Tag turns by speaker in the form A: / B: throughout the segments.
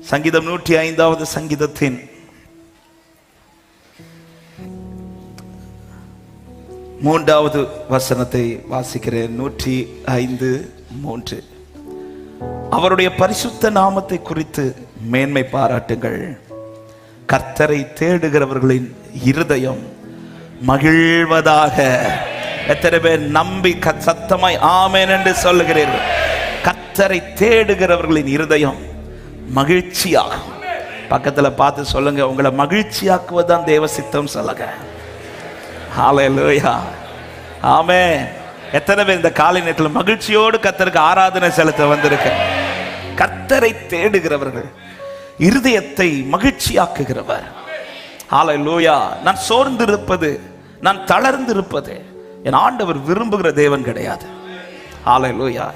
A: சங்கீதம் நூற்றி ஐந்தாவது சங்கீதத்தின் மூன்றாவது வசனத்தை வாசிக்கிறேன். நூற்றி ஐந்து மூன்று. அவருடைய பரிசுத்த நாமத்தை குறித்து மேன்மை பாராட்டுங்கள். கர்த்தரை தேடுகிறவர்களின் இருதயம் மகிழ்வதாக. எத்தனை பேர் நம்பி சத்தமாய் ஆமேன் என்று சொல்லுகிறீர்கள். கர்த்தரை தேடுகிறவர்களின் இருதயம் மகிழ்ச்சியாகும். பக்கத்தில் பார்த்து சொல்லுங்க உங்களை மகிழ்ச்சியாக்குவதுதான் தேவ சித்தம் சொல்லுங்க. ஹalleluya ஆமே எத்தனை பேர் இந்த காலை நேரத்தில் மகிழ்ச்சியோடு கத்தருக்கு ஆராதனை செலுத்த வந்திருக்க கத்தரை தேடுகிறவர்கள் இருதயத்தை மகிழ்ச்சியாக்குகிறவர். ஹalleluya நான் சோர்ந்திருப்பது நான் தளர்ந்திருப்பது என் ஆண்டவர் விரும்புகிற தேவன் கிடையாது. ஹalleluya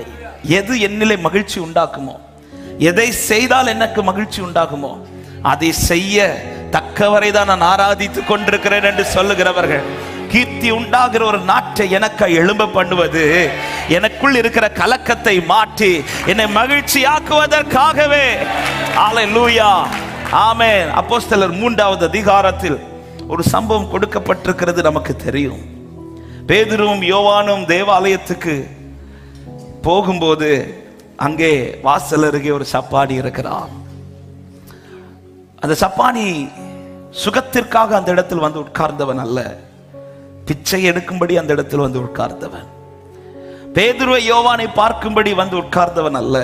A: எது என்னிலே மகிழ்ச்சி உண்டாக்குமோ எதை செய்தால் எனக்கு மகிழ்ச்சி உண்டாகுமோ அதை செய்ய தக்கவரை தான் நான் ஆராதித்துக் கொண்டிருக்கிறேன் என்று சொல்லுகிறவர்கள் கீர்த்தி உண்டாகிற ஒரு நாட்டை எனக்கு எழும்ப பண்ணுவது எனக்குள் இருக்கிற கலக்கத்தை மாற்றி என்னை மகிழ்ச்சியாக்குவதற்காகவே. ஹalleluya ஆமென் அப்போஸ்தலர் மூன்றாவது அதிகாரத்தில் ஒரு சம்பவம் கொடுக்கப்பட்டிருக்கிறது நமக்கு தெரியும். பேதுருவும் யோவானும் தேவாலயத்துக்கு போகும்போது அங்கே வாசல் அருகே ஒரு சப்பாடி இருக்கிறான். அந்த சப்பானி சுகத்திற்காக அந்த இடத்தில் வந்து உட்கார்ந்தவன் அல்ல. பிச்சை எடுக்கும்படி அந்த இடத்தில் வந்து உட்கார்ந்தவன். பேதுருவை யோவானை பார்க்கும்படி வந்து உட்கார்ந்தவன் அல்ல.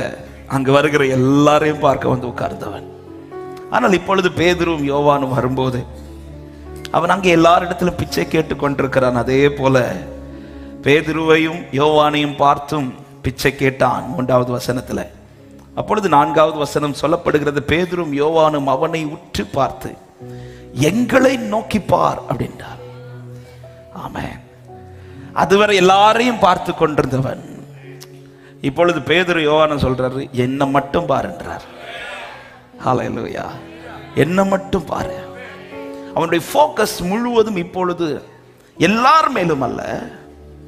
A: அங்கு வருகிற எல்லாரையும் பார்க்க வந்து உட்கார்ந்தவன். ஆனால் இப்பொழுது பேதுருவும் யோவானும் வரும்போது அவன் அங்கே எல்லாரிடத்திலும் பிச்சை கேட்டு கொண்டிருக்கிறான். அதே போல பேதுருவையும் யோவானையும் பார்த்தும் பிச்சை கேட்டான் மூன்றாவது வசனத்துல. அப்பொழுது நான்காவது வசனம் சொல்லப்படுகிறது பேதுரும் யோவானும் அவனை உற்று பார்த்து எங்களை நோக்கி பார் அப்படின்றார். ஆமே அதுவரை எல்லாரையும் பார்த்து கொண்டிருந்தவன். இப்பொழுது பேதுரு யோவானும் சொல்றாரு என்னை மட்டும் பாருன்றார் ஹalleluya. என்ன மட்டும் பாரு. அவனுடைய ஃபோக்கஸ் முழுவதும் இப்பொழுது எல்லார் மேலும் அல்ல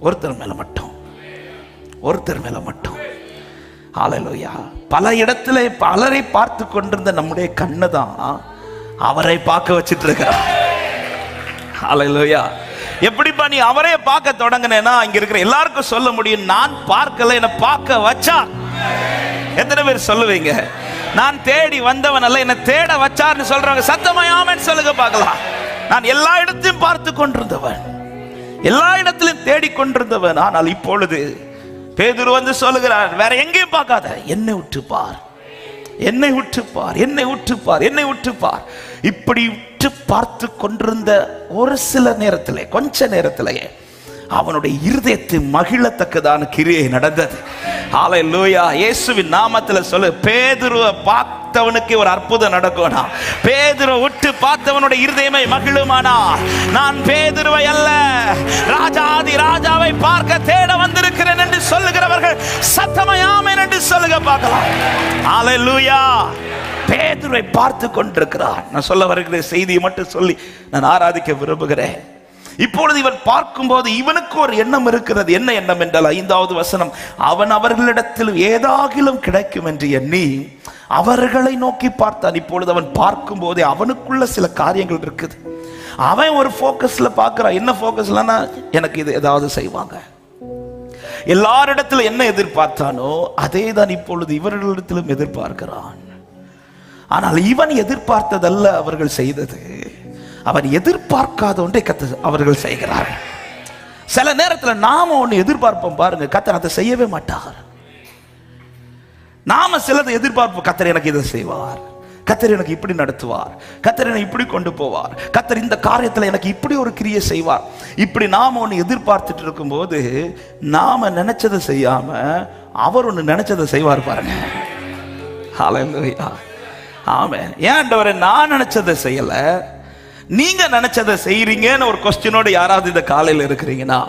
A: ஒருத்தர் மேல மட்டும். ஒருத்தர் மேல மட்டும். ஹalleluya பல இடத்துல பலரை பார்த்து கொண்டிருந்த நம்முடைய கண்ணு தான் அவரை பார்க்க வச்சிட்டு இருக்கிறார் ஹalleluya எப்படிப்பா நீ அவரே பார்க்க தொடங்கினேன்னா இங்க இருக்கிற எல்லாருக்கும் சொல்ல முடியும் நான் பார்க்கல என்னை பார்க்க வச்சா எத்தனை பேர் சொல்லுவீங்க? நான் தேடி வந்தவன் அல்ல என்னை தேட வச்சார்னு சொல்றவங்க சத்தமயாமன்னு சொல்லுங்க பார்க்கலாம். நான் எல்லா இடத்தையும் பார்த்து கொண்டிருந்தவன். எல்லா இடத்திலும் தேடிக் கொண்டிருந்தவன். ஆனால் இப்பொழுது பேதுரு வந்து சொல்லுகிறார் வேற எங்கேயும் பார்க்காத என்னை விட்டு பார். என்னை உற்றுப்பார் பார் என்னை உற்றுப்பார் பார் என்னை உற்றுப்பார் பார். இப்படி உற்று பார்த்து கொண்டிருந்த ஒரு சில நேரத்திலே கொஞ்ச நேரத்திலேயே அவனுடைய இருதயத்தை மகிழத்தக்கதான கிரியை நடந்தது. ஆலை லூயா இயேசுவின் நாமத்தில் சொல்லு பேதுருவை பார்த்தவனுக்கு ஒரு அற்புதம் நடக்கும்னா பேதுருவை விட்டு பார்த்தவனுடைய இருதயமை மகிழுமானா நான் பேதுருவை அல்ல ராஜாதி ராஜாவை பார்க்க சொல்லுகிறவர்கள் சத்தமயாமேன் என்று சொல்லுங்க பார்க்கலாம். அலலூயா பேதுரை பார்த்து கொண்டிருக்கிறார். நான் சொல்ல வருகிற செய்தியை மட்டும் சொல்லி நான் ஆராதிக்க விரும்புகிறேன். இப்பொழுது இவன் பார்க்கும்போது இவனுக்கு ஒரு எண்ணம் இருக்கிறது. என்ன எண்ணம் என்றால் ஐந்தாவது வசனம் அவன் அவர்களிடத்தில் ஏதாகிலும் கிடைக்கும் என்று எண்ணி அவர்களை நோக்கி பார்த்தான். இப்பொழுது அவன் பார்க்கும் போதே அவனுக்குள்ள சில காரியங்கள் இருக்குது. அவன் ஒரு ஃபோக்கஸில் பார்க்குறான். என்ன ஃபோக்கஸ்லன்னா எனக்கு இது ஏதாவது செய்வாங்க. எல்லாரிடத்திலும் என்ன எதிர்பார்த்தானோ அதே தான் இப்பொழுது இவர்களிடத்திலும் எதிர்பார்க்கிறான். ஆனால் இவன் எதிர்பார்த்ததல்ல அவர்கள் செய்தது. அவன் எதிர்பார்க்காத ஒன்றை கத்த அவர்கள் செய்கிறார்கள். சில நேரத்தில் நாம ஒன்று எதிர்பார்ப்போம் பாருங்க கத்தர் அதை செய்யவே மாட்டார். நாம சிலதை எதிர்பார்ப்போம் கத்தர் எனக்கு இதை செய்வார். கத்தர் எனக்கு இப்படி நடத்துவார். கத்தர் என்னை இப்படி கொண்டு போவார். கத்தர் இந்த காரியத்தில் எனக்கு இப்படி ஒரு கிரியை செய்வார். இப்படி நாம் ஒன்று எதிர்பார்த்துட்டு இருக்கும்போது நாம நினைச்சதை செய்யாம அவர் ஒன்று நினைச்சதை செய்வார் பாருங்க. ஹalleluya ஆமென் ஏன் ஆண்டவரே நான் நினைச்சதை செய்யலை. நீங்கள் நினைச்சதை செய்கிறீங்கன்னு ஒரு கொஸ்டினோட யாராவது இந்த காலையில் இருக்கிறீங்கன்னா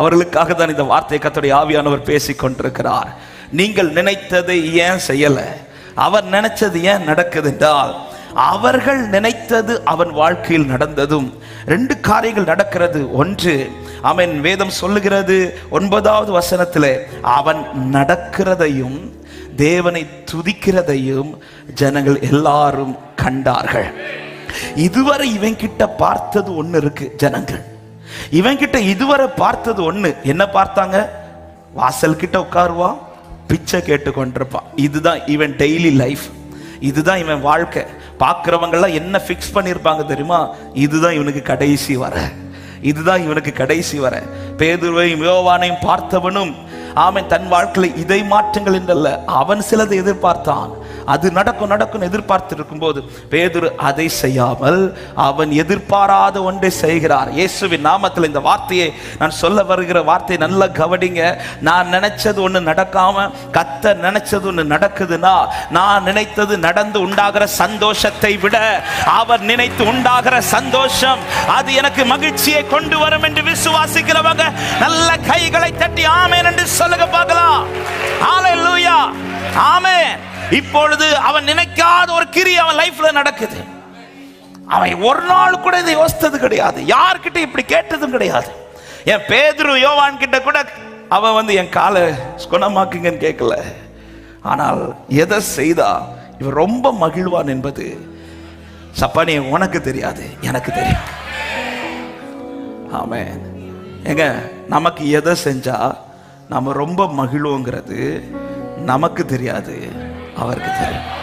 A: அவர்களுக்காக தான் இந்த வார்த்தை கத்தோடைய ஆவியானவர் பேசிக் கொண்டிருக்கிறார் நீங்கள் நினைத்ததை ஏன் செய்யலை? அவர் நினைச்சது ஏன் நடக்குது என்றால் அவர்கள் நினைத்தது அவன் வாழ்க்கையில் நடந்ததும். ரெண்டு காரியங்கள் நடக்கிறது. ஒன்று அவன் வேதம் சொல்லுகிறது ஒன்பதாவது வசனத்தில் அவன் நடக்கிறதையும் தேவனை துதிக்கிறதையும் ஜனங்கள் எல்லாரும் கண்டார்கள். இதுவரை இவன் கிட்ட பார்த்தது ஒண்ணு இருக்கு ஜனங்கள். இவன் கிட்ட இதுவரை பார்த்தது ஒண்ணு. என்ன பார்த்தாங்க? வாசல் கிட்ட உட்காருவான் பிச்சை கேட்டு கொண்டிருப்பான் இதுதான் இவன் டெய்லி லைஃப் இதுதான் இவன் வாழ்க்கை. பார்க்குறவங்கெல்லாம் என்ன ஃபிக்ஸ் பண்ணியிருப்பாங்க தெரியுமா? இதுதான் இவனுக்கு கடைசி வர. இதுதான் இவனுக்கு கடைசி வர. பேதுருவையும் யோவானையும் பார்த்தவனும் ஆமென் தன் வாழ்க்கையில் இதை மாற்றுங்கள் என்றல்ல. அவன் சிலதை எதிர்பார்த்தான். அது நடக்கும் நடக்கும் எதிர்பார்த்து இருக்கும்போது பேதுரு அதை செய்யாமல் அவன் எதிர்பாராத ஒன்றை செய்கிறார். இயேசுவின் நாமத்தில் இந்த வார்த்தையை நான் சொல்ல வருகிற வார்த்தையை நல்லா கவனிங்க. நான் நினைச்சது ஒன்று நடக்காம கத்த நினைச்சது ஒன்று நடக்குதுன்னா நான் நினைத்தது நடந்து உண்டாகிற சந்தோஷத்தை விட அவர் நினைத்து உண்டாகிற சந்தோஷம் அது எனக்கு மகிழ்ச்சியை கொண்டு வரும் என்று விசுவாசிக்கிறவங்க நல்ல கைகளை தட்டி ஆமேன் என்று சொல்லுங்க பார்க்கலாம். ஹalleluya. ஆமென். இப்பொழுது அவன் நினைக்காத ஒரு கிரி அவன் லைஃப்ல நடக்குது. அவன் ஒரு நாள் கூட இதை யோசித்தது கிடையாது. யார்கிட்ட இப்படி கேட்டதும் கிடையாது. என் பேதுரு யோவான் கிட்ட கூட அவன் வந்து என் காலை குணமாக்குங்கன்னு கேட்கல. ஆனால் எதை செய்தா? இவன் ரொம்ப மகிழ்வான் என்பது சப்பானி உனக்கு தெரியாது எனக்கு தெரியும் ஆமே ஏங்க நமக்கு எதை செஞ்சா நம்ம ரொம்ப மகிழ்வோங்கிறது நமக்கு தெரியாது. அவருக்கு தெரியும்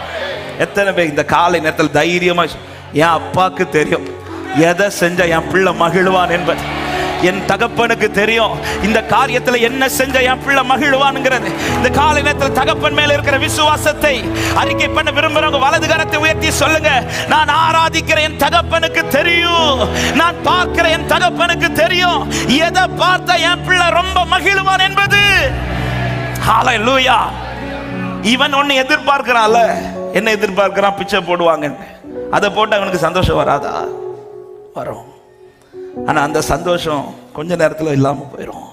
A: எத்தனை பேர் இந்த காலை நேரத்தில் தைரியமா என் அப்பாக்கு தெரியும். எதை செஞ்ச என் பிள்ளை மகிழ்வான் என்பது. என் தகப்பனுக்கு தெரியும். இந்த காரியத்துல என்ன செஞ்ச என் பிள்ளை மகிழ்வானுங்கிறது. இந்த காலை நேரத்தில் தகப்பன் மேல இருக்கிற விசுவாசத்தை அறிக்கை பண்ண விரும்புறவங்க வலது கரத்தை உயர்த்தி சொல்லுங்க. நான் ஆராதிக்கிற என் தகப்பனுக்கு தெரியும். நான் பார்க்கிற என் தகப்பனுக்கு தெரியும். எதை பார்த்தா என் பிள்ளை ரொம்ப மகிழ்வான் என்பது. ஹalleluya இவன் ஒன்னு எதிர்பார்க்கிறான்ல. என்ன எதிர்பார்க்கிறான்? பிச்சை போடுவாங்க அதை போட்டு அவனுக்கு சந்தோஷம் வராதா? வரும். ஆனா அந்த சந்தோஷம் கொஞ்ச நேரத்தில் இல்லாம போயிடும்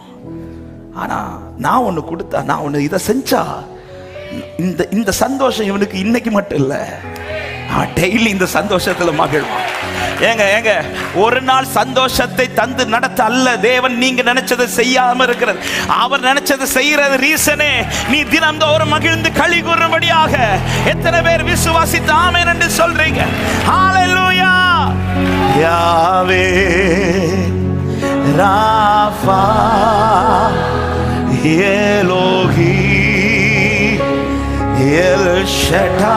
A: ஆனா நான் ஒன்று கொடுத்தா நான் ஒன்று இதை செஞ்சா இந்த இந்த சந்தோஷம் இவனுக்கு இன்னைக்கு மட்டும் இல்லை. டெய்லி இந்த சந்தோஷத்தில் மகிழ்வான். ஏங்க ஏங்க ஒரு நாள் சந்தோஷத்தை தந்து நடத்த அல்ல தேவன். நீங்க நினைச்சதை செய்யாம இருக்கிறது. அவர் நினைச்சதை செய்யறது ரீசனே. நீ தினந்தோறும் மகிழ்ந்து களி கூறும்படியாக எத்தனை பேர் விசுவாசித்து ஆமென் என்று சொல்றீங்க? ஹalleluya யாவே ராஃபா எலோஹி எல் ஷடா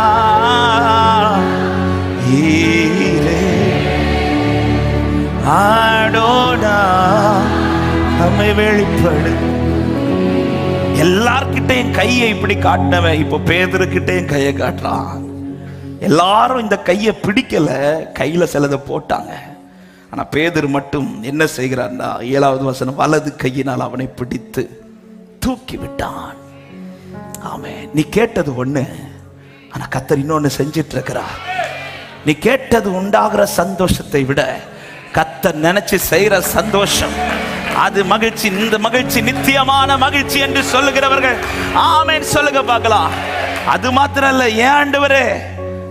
A: ஆடோடா நம்மை வெளிப்படு எல்லார்கிட்டையும் கையை இப்படி காட்டினவன். இப்போ பேதருக்கிட்டையும் கையை காட்டுறான். எல்லாரும் இந்த கையை பிடிக்கல கையில சிலதை போட்டாங்க. ஆனா பேதர் மட்டும் என்ன செய்கிறான்னா ஏழாவது வசனம் வலது கையினால் அவனை பிடித்து தூக்கி விட்டான் ஆமே நீ கேட்டது ஒண்ணு ஆனா கத்தர் இன்னொன்னு செஞ்சிட்டு இருக்கிறார் நீ கேட்டது உண்டாகிற சந்தோஷத்தை விட கத்தர் நினைச்சு செய்யற சந்தோஷம். அது மகிழ்ச்சி இந்த மகிழ்ச்சி நித்தியமான மகிழ்ச்சி என்று சொல்லுகிறவர்கள். ஆமேன் சொல்லுங்க பார்க்கலாம். அது மாத்திரம் இல்ல ஏன் ஆண்டவரே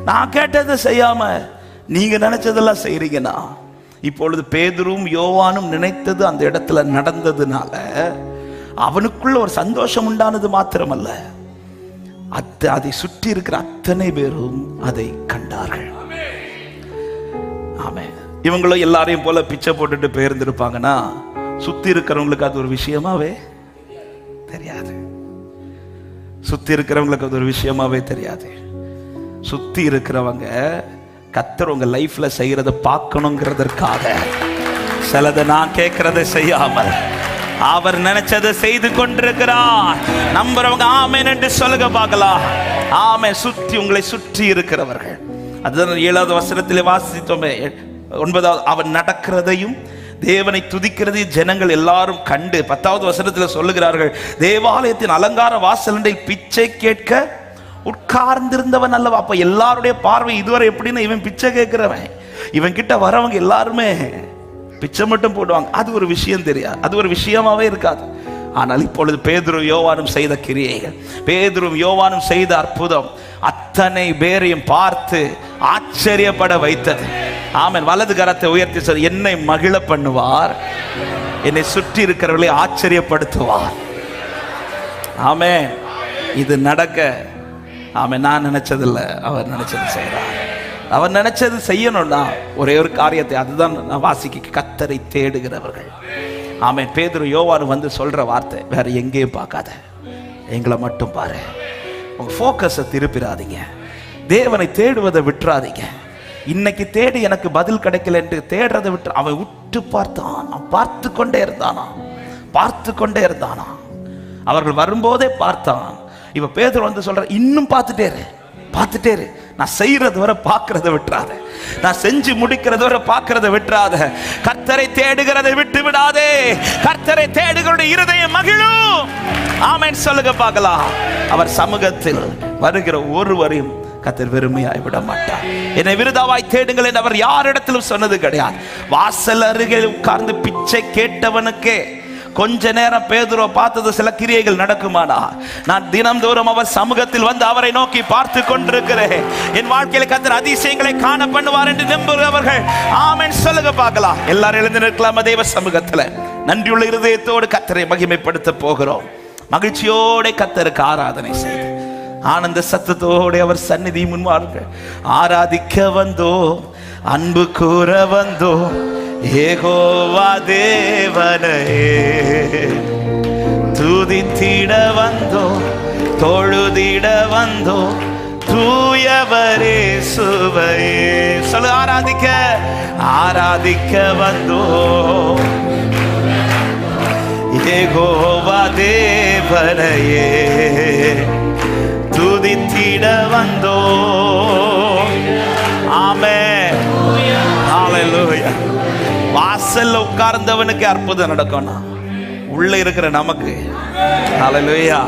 A: நான் கேட்டதை செய்யாம நீங்க நினைச்சதெல்லாம் செய்றீங்கன்னா இப்பொழுது பேதுரும் யோவானும் நினைத்தது அந்த இடத்துல நடந்ததுனால அவனுக்குள்ள ஒரு சந்தோஷம் உண்டானது மாத்திரமல்ல. அத்தை அதை சுற்றி இருக்கிற அத்தனை பேரும் அதை கண்டார்கள். இவங்களும் எல்லாரையும் போல பிச்சை போட்டுட்டு போயிருந்திருப்பாங்கன்னா சுத்தி இருக்கிறவங்களுக்கு அது ஒரு விஷயமாவே தெரியாது. சுத்தி இருக்கிறவங்களுக்கு அது ஒரு விஷயமாவே தெரியாது. சுத்தி இருக்கிறவங்க கத்தர் உங்க லைஃப்ல செய்யறத பார்க்கணுங்கிறதற்காக சிலதை நான் கேட்கறதை செய்யாமல் அவர் நினைச்சதை செய்து கொண்டிருக்கிறார். நம்புறவங்க ஆமேன் என்று சொல்லுங்க பார்க்கலாம். ஆமே சுற்றி உங்களை சுற்றி இருக்கிறவர்கள். அதுதான் ஏழாவது வசனத்திலே வாசித்தோமே. ஒன்பதாவது அவன் நடக்கிறதையும் தேவனை துதிக்கிறதையும் ஜனங்கள் எல்லாரும் கண்டு பத்தாவது வசனத்தில் சொல்லுகிறார்கள் தேவாலயத்தின் அலங்கார வாசலண்டில் பிச்சை கேட்க உட்கார்ந்திருந்தவன் அல்லவா? அப்ப எல்லாருடைய பார்வை இதுவரை எப்படின்னு இவன் பிச்சை கேட்கிறவன். இவன் கிட்ட வரவங்க எல்லாருமே பிச்சை மட்டும் போடுவாங்க. அது ஒரு விஷயம் தெரியாது. அது ஒரு விஷயமாவே இருக்காது. ஆனால் இப்பொழுது பேதுரு யோவானும் செய்த கிரியைகள் பேதுரும் யோவானும் செய்த அற்புதம் அத்தனை பேரையும் பார்த்து ஆச்சரியப்பட வைத்தது. ஆமன். வலது கரத்தை உயர்த்தி சொல் என்னை மகிழ பண்ணுவார். என்னை சுற்றி இருக்கிறவர்களை ஆச்சரியப்படுத்துவார். ஆமே இது நடக்க. ஆமே நான் நினைச்சதில்லை. அவர் நினைச்சது செய்கிறார். அவர் நினைச்சது செய்யணும்னா ஒரே ஒரு காரியத்தை அதுதான் நான் வாசிக்க கத்தரை தேடுகிறவர்கள். ஆமே பேதுரு யோவானு வந்து சொல்ற வார்த்தை வேற எங்கேயும் பார்க்காத. எங்களை மட்டும் பாரு. உங்க ஃபோக்கஸை திருப்பிடாதீங்க. தேவனை தேடுவதை விட்டுறாதீங்க. இன்னைக்கு தேடி எனக்கு பதில் கிடைக்கல என்று தேடுறதை விட்டு அவன் உற்று பார்த்தான். பார்த்து கொண்டே இருந்தானா? பார்த்து கொண்டே இருந்தானா? அவர்கள் வரும்போதே பார்த்தான். இப்ப பேதர் வந்து சொல்ற இன்னும் பார்த்துட்டேரு பார்த்துட்டேரு நான் செய்யறது வரை பார்க்கறத விட்டுறாத. நான் செஞ்சு முடிக்கிறது வரை பார்க்கறத விட்டுறாத. கர்த்தரை தேடுகிறதை விட்டு விடாதே. கர்த்தரை தேடுகிறோட இருதயம் மகிழும். ஆமேன். சொல்லுங்க பார்க்கலாம். அவர் சமூகத்தில் வருகிற ஒருவரையும் கத்தர் வெறுமையாய் விட மாட்டார் என்னை விருதாவாய் தேடுங்கள் என்று அவர் யாரிடத்திலும் சொன்னது கிடையாது. வாசல் அருகில் உட்கார்ந்து பிச்சை கேட்டவனுக்கே கொஞ்ச நேரம் பேதுரோ பார்த்தது சில கிரியைகள் நடக்குமானா நான் தினம்தோறும் அவர் சமூகத்தில் வந்து அவரை நோக்கி பார்த்து கொண்டிருக்கிறேன். என் வாழ்க்கையில கத்தர் அதிசயங்களை காண பண்ணுவார் என்று நம்புகிறவர்கள். ஆமென். சொல்லுங்க பார்க்கலாம். எல்லாரும் எழுந்து நிற்கலாமா தேவ சமூகத்துல? நன்றியுள்ள இருதயத்தோடு கத்தரை மகிமைப்படுத்த போகிறோம். மகிழ்ச்சியோட கத்தருக்கு ஆராதனை செய்து ஆனந்த சத்தத்தோடு அவர் சந்நிதி முன்வார்கள் ஆராதிக்க வந்தோ அன்பு கூற வந்தோ ஏகோவா தேவனையே துதித்திட வந்தோ தொழுதிட வந்தோ தூயவரே சுவையே. சொல்லு ஆராதிக்க ஆராதிக்க வந்தோ ஏகோவா தேவனையே. துதித்திட வந்தோ. ஆமே வாசல்ல உட்கார்ந்தவனுக்கு அற்புதம் நடக்கணும் உள்ள இருக்கிற நமக்கு. அலலுயா